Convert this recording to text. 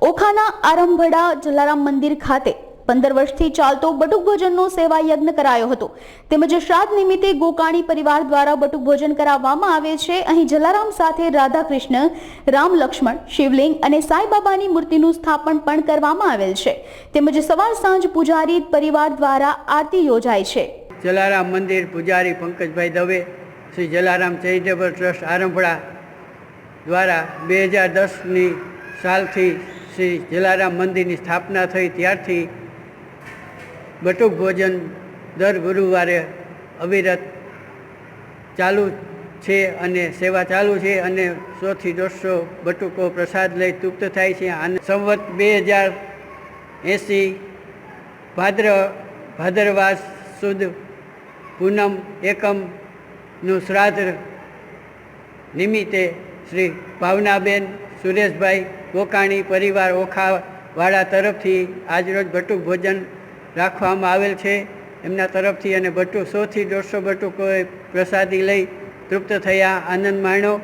ઓખાના આરંભડા જલારામ મંદિર ખાતે પંદર વર્ષથી ચાલતો બટુક ભોજનનો સેવા યજ્ઞ કરાયો હતો. તેમજ શ્રાદ્ધ નિમિત્તે ગોકાણી પરિવાર દ્વારા બટુક ભોજન કરાવવામાં આવે છે. અહીં જલારામ સાથે રાધા કૃષ્ણ રામ લક્ષ્મણ, શિવલિંગ અને સાંઈબાબાની મૂર્તિનું સ્થાપન પણ કરવામાં આવેલ છે. તેમજ સવાર સાંજ પૂજારી પરિવાર દ્વારા આરતી યોજાય છે. જલારામ મંદિર પૂજારી પંકજભાઈ દવે, શ્રી જલારામ ચેરિટેબલ ટ્રસ્ટ આરંભડા દ્વારા બે હજાર દસની સાલથી શ્રી જલારામ મંદિરની સ્થાપના થઈ ત્યારથી બટુક ભોજન દર ગુરુવારે અવિરત ચાલુ છે અને સેવા ચાલુ છે અને સોથી દોઢસો બટુકો પ્રસાદ લઈ તૃપ્ત થાય છે. અને સંવત બે હજાર એંસી ભાદ્ર ભાદરવાસ સુદ પૂનમ એકમનું શ્રાદ્ધ નિમિત્તે શ્રી ભાવનાબેન સુરેશભાઈ ગોકાણી પરિવાર ઓખાવાળા તરફથી આજરોજ બટુક ભોજન રાખવામાં આવેલ છે. એમના તરફથી અને બટુ સોથી દોઢસો બટુકોએ પ્રસાદી લઈ તૃપ્ત થયા આનંદ માણ્યો.